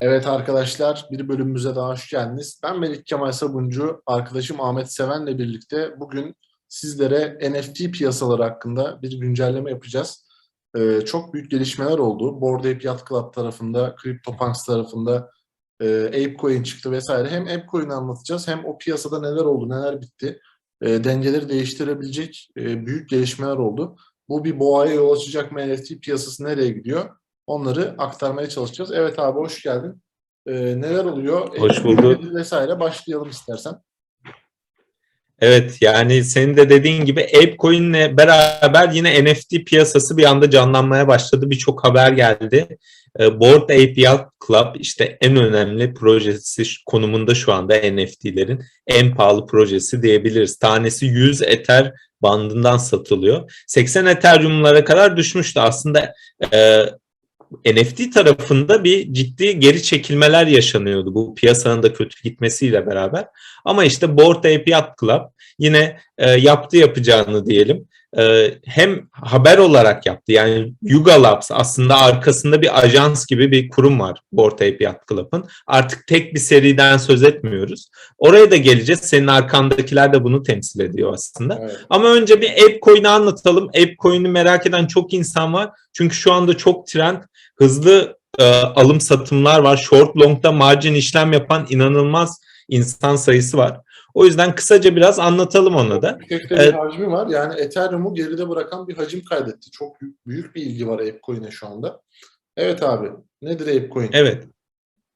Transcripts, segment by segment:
Evet arkadaşlar, bir bölümümüze daha hoş geldiniz. Ben Melik Kemal Sabuncu, arkadaşım Ahmet Seven'le birlikte bugün sizlere NFT piyasaları hakkında bir güncelleme yapacağız. Ee, çok büyük gelişmeler oldu. Bored Ape Yacht Club tarafında, CryptoPunks tarafında e, ApeCoin çıktı vesaire. Hem ApeCoin'i anlatacağız hem o piyasada neler oldu, neler bitti. E, dengeleri değiştirebilecek e, büyük gelişmeler oldu. Bu bir boğaya yol açacak mı NFT piyasası nereye gidiyor? Onları aktarmaya çalışacağız. Evet abi hoş geldin. Ee, neler oluyor? Hoş bulduk. Vesaire başlayalım istersen. Evet yani senin de dediğin gibi ApeCoin'le beraber yine NFT piyasası bir anda canlanmaya başladı. Birçok haber geldi. Ee, Bored Ape Yacht Club işte en önemli projesi konumunda şu anda NFT'lerin en pahalı projesi diyebiliriz. Tanesi 100 Ether bandından satılıyor. 80 Ethereum'lara kadar düşmüştü. Aslında e, NFT tarafında bir ciddi geri çekilmeler yaşanıyordu bu piyasanın da kötü gitmesiyle beraber. Ama işte Bored Ape Yacht Club yine e, yaptı yapacağını diyelim. E, hem haber olarak yaptı yani Yuga Labs aslında arkasında bir ajans gibi bir kurum var Bored Ape Yacht Club'ın. Artık tek bir seriden söz etmiyoruz. Oraya da geleceğiz. Senin arkandakiler de bunu temsil ediyor aslında. Evet. Ama önce bir ApeCoin'i anlatalım. ApeCoin'i merak eden çok insan var. Çünkü şu anda çok trend. Hızlı e, alım satımlar var. Short long'da margin işlem yapan inanılmaz insan sayısı var. O yüzden kısaca biraz anlatalım onu da. Yüksek de bir Evet. hacmi var. Yani Ethereum'u geride bırakan bir hacim kaydetti. Çok büyük, bir ilgi var ApeCoin'e şu anda. Evet abi. Nedir ApeCoin? Evet.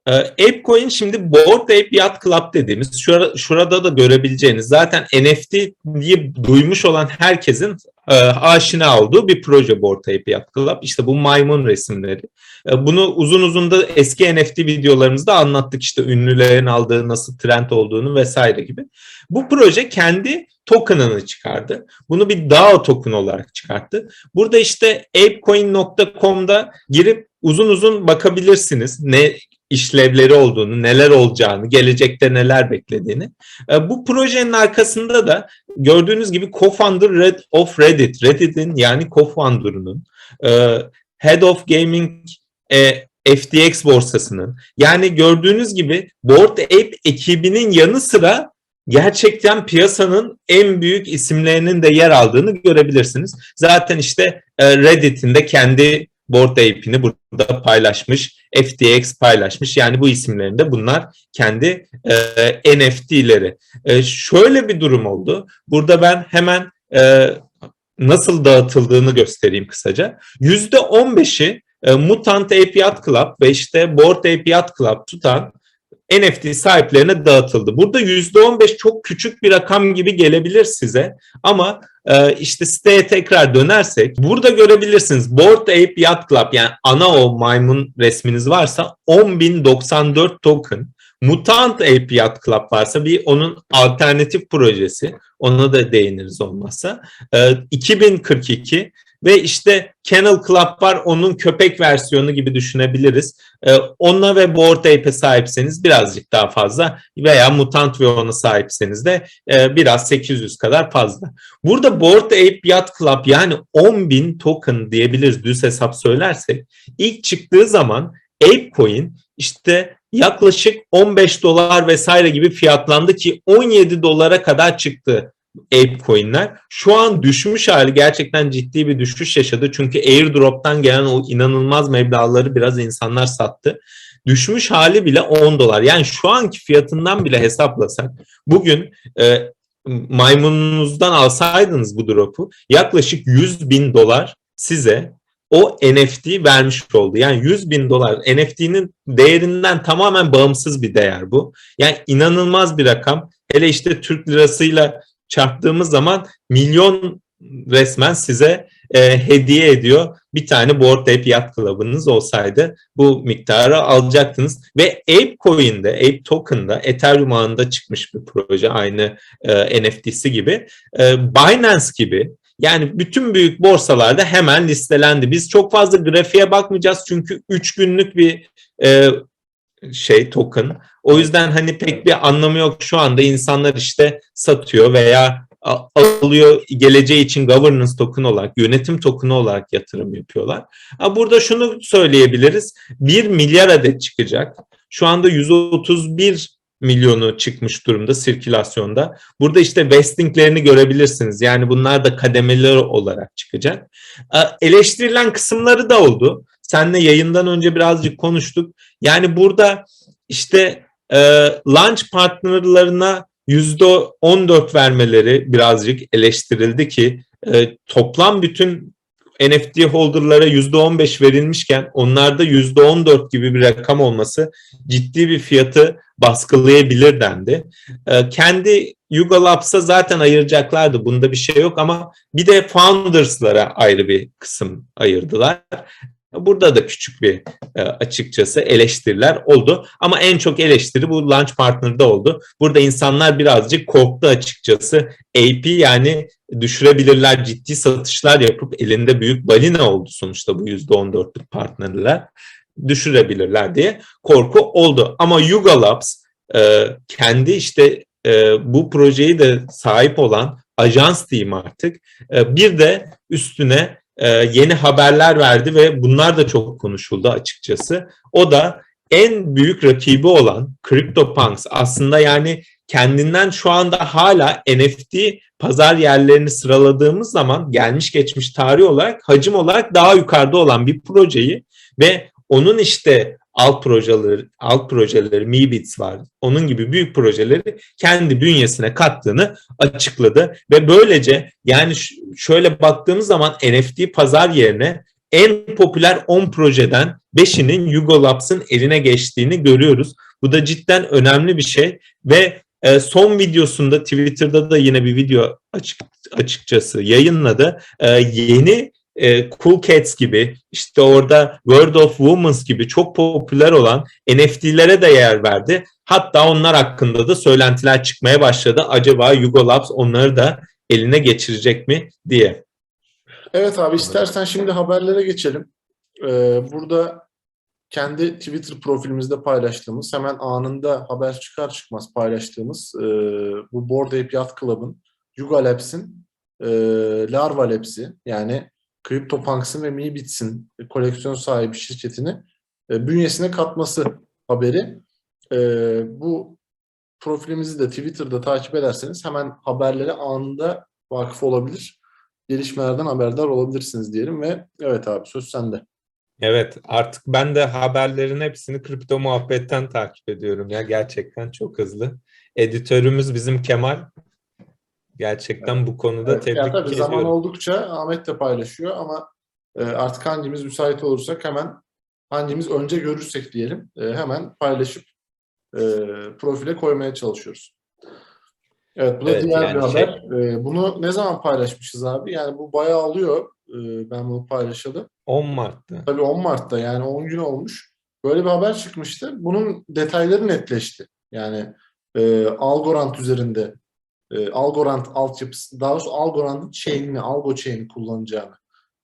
Ee, ApeCoin şimdi Bored Ape Yacht Club dediğimiz şura- şurada da görebileceğiniz zaten NFT diye duymuş olan herkesin e, aşina olduğu bir proje Bored Ape Yacht Club. İşte bu maymun resimleri. E, bunu uzun uzun da eski NFT videolarımızda anlattık işte ünlülerin aldığı nasıl trend olduğunu vesaire gibi. Bu proje kendi token'ını çıkardı. Bunu bir DAO token olarak çıkarttı. Burada işte apecoin.com'da girip uzun uzun bakabilirsiniz. Ne işlevleri olduğunu, neler olacağını, gelecekte neler beklediğini. E, Bu projenin arkasında da gördüğünüz gibi co-founder of Reddit, Reddit'in yani co-founder'ının, e, Head of Gaming e, FTX borsasının, yani gördüğünüz gibi Bored Ape ekibinin yanı sıra gerçekten piyasanın en büyük isimlerinin de yer aldığını görebilirsiniz. Zaten işte Reddit'in de kendi Bored Ape'ini burada paylaşmış, FTX paylaşmış. Yani bu isimlerin de bunlar kendi e, NFT'leri. E, şöyle bir durum oldu. Burada ben hemen e, nasıl dağıtıldığını göstereyim kısaca. Yüzde 15'i e, Mutant Ape Yacht Club ve işte Bored Ape Yacht Club tutan NFT sahiplerine dağıtıldı. Burada %15 çok küçük bir rakam gibi gelebilir size ama e, işte siteye tekrar dönersek burada görebilirsiniz Bored Ape Yacht Club yani ana o maymun resminiz varsa 10.094 token. Mutant Ape Yacht Club varsa bir onun alternatif projesi ona da değiniriz olmazsa. E, 2042 ve işte Kennel Club var onun köpek versiyonu gibi düşünebiliriz. Ee, ona ve Bored Ape'e sahipseniz birazcık daha fazla veya Mutant ve ona sahipseniz de e, biraz 800 kadar fazla. Burada Bored Ape Yacht Club yani 10.000 token diyebiliriz düz hesap söylersek. İlk çıktığı zaman ApeCoin işte yaklaşık 15 dolar vesaire gibi fiyatlandı ki 17 dolara kadar çıktı Ape coin'ler. Şu an düşmüş hali gerçekten ciddi bir düşüş yaşadı. Çünkü airdrop'tan gelen o inanılmaz meblağları biraz insanlar sattı. Düşmüş hali bile 10 dolar. Yani şu anki fiyatından bile hesaplasak bugün e, maymununuzdan alsaydınız bu drop'u yaklaşık 100 bin dolar size o NFT vermiş oldu. Yani 100 bin dolar NFT'nin değerinden tamamen bağımsız bir değer bu. Yani inanılmaz bir rakam. Hele işte Türk lirasıyla çarptığımız zaman milyon resmen size e, hediye ediyor. Bir tane Bored Ape Yacht Club'ınız olsaydı bu miktarı alacaktınız. Ve Ape Coin'de, Ape Token'da Ethereum ağında çıkmış bir proje aynı e, NFT'si gibi. E, Binance gibi yani bütün büyük borsalarda hemen listelendi. Biz çok fazla grafiğe bakmayacağız çünkü 3 günlük bir e, şey token. O yüzden hani pek bir anlamı yok şu anda insanlar işte satıyor veya alıyor geleceği için governance token olarak, yönetim tokenu olarak yatırım yapıyorlar. Burada şunu söyleyebiliriz. 1 milyar adet çıkacak. Şu anda 131 milyonu çıkmış durumda sirkülasyonda. Burada işte vestinglerini görebilirsiniz. Yani bunlar da kademeli olarak çıkacak. Eleştirilen kısımları da oldu. Seninle yayından önce birazcık konuştuk. Yani burada işte e, launch partnerlarına yüzde 14 vermeleri birazcık eleştirildi ki e, toplam bütün NFT holder'lara yüzde 15 verilmişken onlarda yüzde 14 gibi bir rakam olması ciddi bir fiyatı baskılayabilir dendi. E, kendi Yuga Labs'a zaten ayıracaklardı. Bunda bir şey yok ama bir de founders'lara ayrı bir kısım ayırdılar. Burada da küçük bir e, açıkçası eleştiriler oldu. Ama en çok eleştiri bu launch partner'da oldu. Burada insanlar birazcık korktu açıkçası. AP yani düşürebilirler, ciddi satışlar yapıp elinde büyük balina oldu sonuçta bu %14'lük partnerler. Düşürebilirler diye korku oldu. Ama Yuga Labs e, kendi işte e, bu projeyi de sahip olan ajans diyeyim artık. Bir de üstüne e, yeni haberler verdi ve bunlar da çok konuşuldu açıkçası. O da en büyük rakibi olan CryptoPunks aslında yani kendinden şu anda hala NFT pazar yerlerini sıraladığımız zaman gelmiş geçmiş tarih olarak hacim olarak daha yukarıda olan bir projeyi ve onun işte alt projeleri, alt projeleri Meebits var. Onun gibi büyük projeleri kendi bünyesine kattığını açıkladı ve böylece yani şöyle baktığımız zaman NFT pazar yerine en popüler 10 projeden 5'inin Yugo Labs'ın eline geçtiğini görüyoruz. Bu da cidden önemli bir şey ve e, son videosunda Twitter'da da yine bir video açık, açıkçası yayınladı. E, yeni e, Cool Cats gibi işte orada World of Women's gibi çok popüler olan NFT'lere de yer verdi. Hatta onlar hakkında da söylentiler çıkmaya başladı. Acaba Yugo Labs onları da eline geçirecek mi diye. Evet abi istersen şimdi haberlere geçelim. Ee, burada kendi Twitter profilimizde paylaştığımız, hemen anında haber çıkar çıkmaz paylaştığımız e, bu Bored Ape Yacht Club'ın, Yuga Labs'in e, Larva Labs'i yani CryptoPunks'ın ve Meebits'in koleksiyon sahibi şirketini e, bünyesine katması haberi. E, bu profilimizi de Twitter'da takip ederseniz hemen haberlere anında vakıf olabilir. Gelişmelerden haberdar olabilirsiniz diyelim ve evet abi söz sende. Evet artık ben de haberlerin hepsini kripto muhabbetten takip ediyorum ya gerçekten çok hızlı. Editörümüz bizim Kemal. Gerçekten bu konuda Evet, tebrik tabii ediyorum. zaman oldukça Ahmet de paylaşıyor ama e, artık hangimiz müsait olursak hemen hangimiz önce görürsek diyelim e, hemen paylaşıp e, profile koymaya çalışıyoruz. Evet bu da Evet, diğer yani bir şey- haber. E, bunu ne zaman paylaşmışız abi? Yani bu bayağı alıyor. E, ben bunu paylaşalım. 10 Mart'ta. Tabii 10 Mart'ta yani 10 gün olmuş. Böyle bir haber çıkmıştı. Bunun detayları netleşti. Yani e, Algorand üzerinde e, Algorand altyapısı, daha doğrusu Algorand'ın chain'ini, Algo chain'i kullanacağını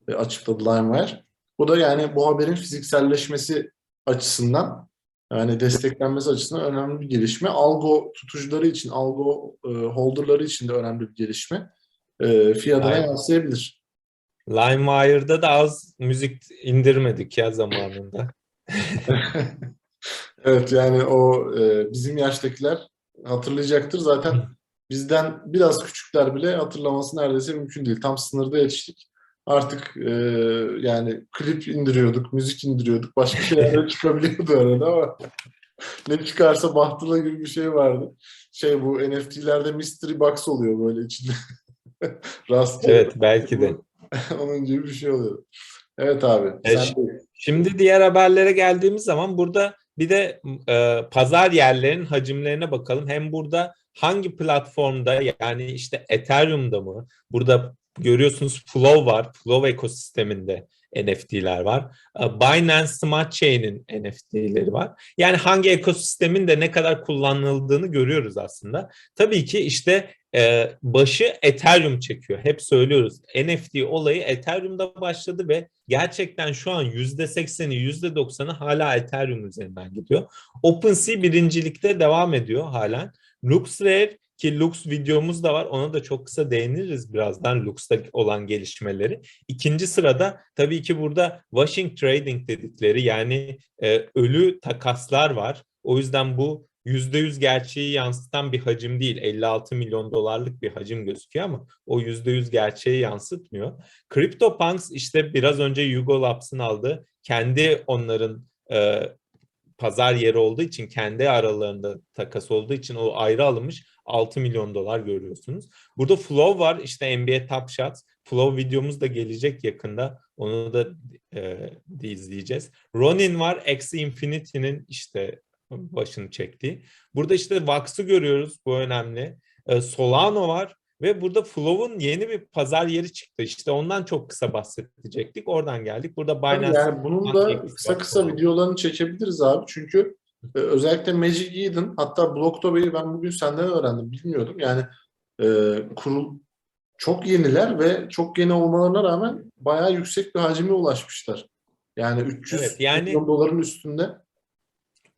e, açıkladı LimeWire. Bu da yani bu haberin fizikselleşmesi açısından yani desteklenmesi açısından önemli bir gelişme. Algo tutucuları için, algo e, holderları için de önemli bir gelişme. E, fiyatına Aynen. yansıyabilir. LimeWire'da da az müzik indirmedik ya zamanında. Evet yani o e, bizim yaştakiler hatırlayacaktır. Zaten bizden biraz küçükler bile hatırlaması neredeyse mümkün değil. Tam sınırda yetiştik. Artık e, yani klip indiriyorduk, müzik indiriyorduk. Başka şeyler de çıkabiliyordu arada ama ne çıkarsa bahtıla gibi bir şey vardı. Şey bu NFT'lerde mystery box oluyor böyle içinde. Rastgele. Evet belki de. Onun gibi bir şey oluyor. Evet abi. E, de- Şimdi diğer haberlere geldiğimiz zaman burada bir de e, pazar yerlerinin hacimlerine bakalım. Hem burada hangi platformda yani işte Ethereum'da mı? Burada görüyorsunuz Flow var. Flow ekosisteminde NFT'ler var. E, Binance Smart Chain'in NFT'leri var. Yani hangi ekosistemin de ne kadar kullanıldığını görüyoruz aslında. Tabii ki işte e, başı Ethereum çekiyor. Hep söylüyoruz. NFT olayı Ethereum'da başladı ve gerçekten şu an %80'i %90'ı hala Ethereum üzerinden gidiyor. OpenSea birincilikte devam ediyor halen. LuxRare ki Lux videomuz da var. Ona da çok kısa değiniriz birazdan Lux'ta olan gelişmeleri. İkinci sırada tabii ki burada washing trading dedikleri yani e, ölü takaslar var. O yüzden bu %100 gerçeği yansıtan bir hacim değil. 56 milyon dolarlık bir hacim gözüküyor ama o %100 gerçeği yansıtmıyor. CryptoPunks işte biraz önce Hugo Labs'ın aldığı kendi onların e, pazar yeri olduğu için kendi aralarında takas olduğu için o ayrı alınmış 6 milyon dolar görüyorsunuz. Burada Flow var işte NBA Top Shots. Flow videomuz da gelecek yakında. Onu da e, izleyeceğiz. Ronin var. Axie Infinity'nin işte başını çektiği. Burada işte Vax'ı görüyoruz. Bu önemli. E, Solano var. Ve burada Flow'un yeni bir pazar yeri çıktı. İşte ondan çok kısa bahsedecektik. Oradan geldik. Burada Binance yani bunun da kısa kısa videolarını çekebiliriz abi. Çünkü e, özellikle Magic Eden hatta Blocktober'i ben bugün senden öğrendim. Bilmiyordum. Yani e, kurul çok yeniler ve çok yeni olmalarına rağmen bayağı yüksek bir hacime ulaşmışlar. Yani 300 Evet, yani- milyon doların üstünde.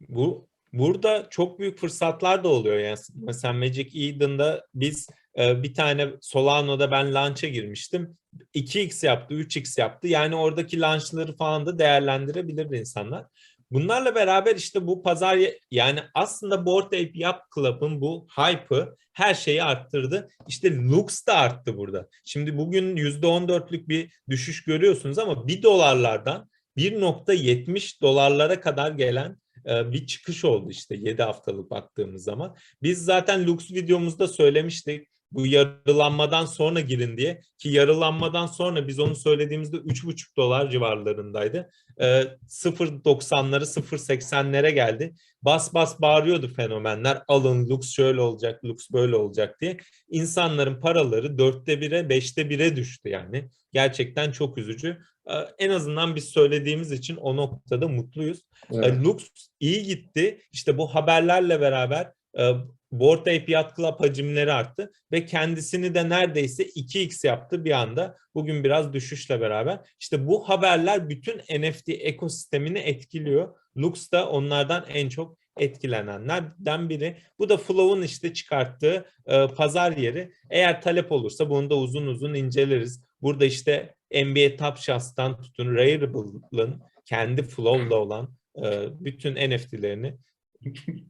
Bu burada çok büyük fırsatlar da oluyor yani mesela Magic Eden'da biz e, bir tane Solano'da ben launch'a girmiştim 2x yaptı 3x yaptı yani oradaki launch'ları falan da değerlendirebilir insanlar. Bunlarla beraber işte bu pazar yani aslında Bored Ape Yacht Club'ın bu hype'ı her şeyi arttırdı. İşte Lux da arttı burada. Şimdi bugün %14'lük bir düşüş görüyorsunuz ama 1 dolarlardan 1.70 dolarlara kadar gelen bir çıkış oldu işte 7 haftalık baktığımız zaman. Biz zaten Lux videomuzda söylemiştik bu yarılanmadan sonra girin diye ki yarılanmadan sonra biz onu söylediğimizde 3,5 dolar civarlarındaydı. E, 0.90'ları 0.80'lere geldi. Bas bas bağırıyordu fenomenler alın Lux şöyle olacak Lux böyle olacak diye. İnsanların paraları dörtte bire beşte bire düştü yani. Gerçekten çok üzücü. E, en azından biz söylediğimiz için o noktada mutluyuz. Evet. E, Lux iyi gitti. İşte bu haberlerle beraber e, Bored Ape Yacht Club hacimleri arttı ve kendisini de neredeyse 2x yaptı bir anda. Bugün biraz düşüşle beraber. İşte bu haberler bütün NFT ekosistemini etkiliyor. Lux da onlardan en çok etkilenenlerden biri. Bu da Flow'un işte çıkarttığı e, pazar yeri. Eğer talep olursa bunu da uzun uzun inceleriz. Burada işte NBA Top Shots'tan tutun Rareable'ın kendi Flow'la olan e, bütün NFT'lerini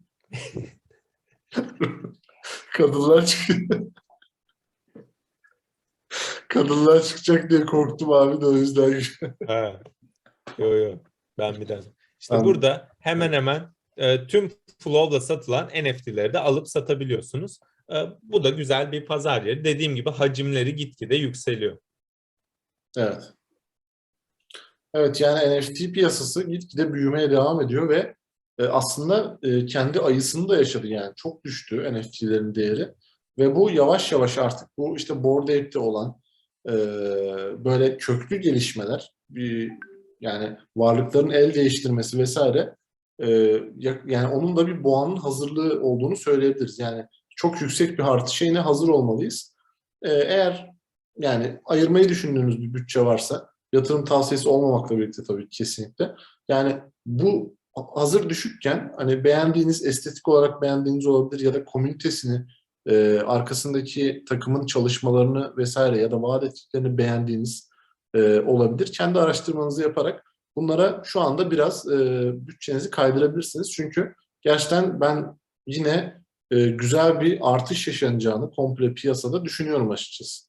Kadınlar çıkıyor. Kadınlar çıkacak diye korktum abi de o yüzden. Ha. Yo yo. Ben bir daha. İşte Anladım. burada hemen hemen e, tüm Flow'la satılan NFT'leri de alıp satabiliyorsunuz. E, bu da güzel bir pazar yeri. Dediğim gibi hacimleri gitgide yükseliyor. Evet. Evet yani NFT piyasası gitgide büyümeye devam ediyor ve aslında e, kendi ayısını da yaşadı yani. Çok düştü NFT'lerin değeri. Ve bu yavaş yavaş artık bu işte Bored Ape'de olan e, böyle köklü gelişmeler, bir, yani varlıkların el değiştirmesi vesaire e, ya- yani onun da bir boğanın hazırlığı olduğunu söyleyebiliriz. Yani çok yüksek bir artış şeyine hazır olmalıyız. E, eğer yani ayırmayı düşündüğünüz bir bütçe varsa yatırım tavsiyesi olmamakla birlikte tabii kesinlikle. Yani bu hazır düşükken hani beğendiğiniz estetik olarak beğendiğiniz olabilir ya da komünitesini e, arkasındaki takımın çalışmalarını vesaire ya da vaat ettiklerini beğendiğiniz e, olabilir. Kendi araştırmanızı yaparak bunlara şu anda biraz e, bütçenizi kaydırabilirsiniz. Çünkü gerçekten ben yine e, güzel bir artış yaşanacağını komple piyasada düşünüyorum açıkçası.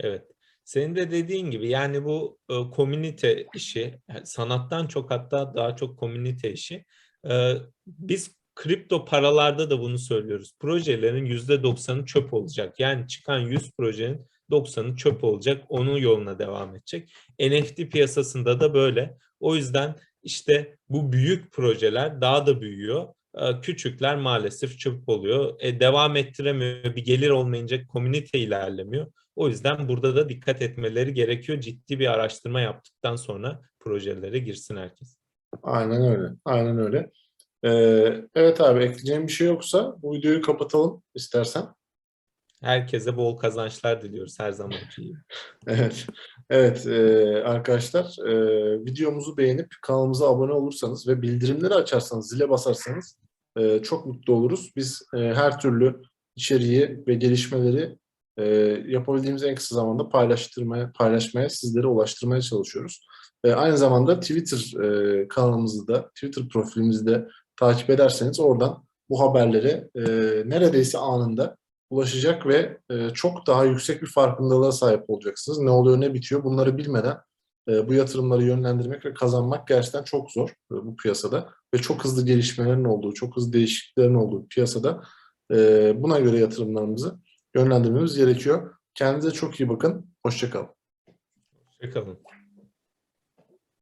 Evet. Senin de dediğin gibi yani bu e, komünite işi sanattan çok hatta daha çok komünite işi. E, biz kripto paralarda da bunu söylüyoruz. Projelerin %90'ı çöp olacak. Yani çıkan 100 projenin 90'ı çöp olacak. Onun yoluna devam edecek. NFT piyasasında da böyle. O yüzden işte bu büyük projeler daha da büyüyor. E, Küçükler maalesef çöp oluyor. E, devam ettiremiyor. Bir gelir olmayınca komünite ilerlemiyor. O yüzden burada da dikkat etmeleri gerekiyor. Ciddi bir araştırma yaptıktan sonra projelere girsin herkes. Aynen öyle. Aynen öyle. Ee, evet abi ekleyeceğim bir şey yoksa bu videoyu kapatalım istersen. Herkese bol kazançlar diliyoruz her gibi. Evet, evet e, arkadaşlar e, videomuzu beğenip kanalımıza abone olursanız ve bildirimleri açarsanız, zile basarsanız e, çok mutlu oluruz. Biz e, her türlü içeriği ve gelişmeleri e, yapabildiğimiz en kısa zamanda paylaştırmaya, paylaşmaya, sizlere ulaştırmaya çalışıyoruz. E, aynı zamanda Twitter e, kanalımızı da, Twitter profilimizi de takip ederseniz oradan bu haberlere e, neredeyse anında ulaşacak ve e, çok daha yüksek bir farkındalığa sahip olacaksınız. Ne oluyor, ne bitiyor bunları bilmeden e, bu yatırımları yönlendirmek ve kazanmak gerçekten çok zor e, bu piyasada ve çok hızlı gelişmelerin olduğu, çok hızlı değişikliklerin olduğu piyasada e, buna göre yatırımlarımızı yönlendirmemiz gerekiyor. Kendinize çok iyi bakın. Hoşçakalın. Hoşçakalın.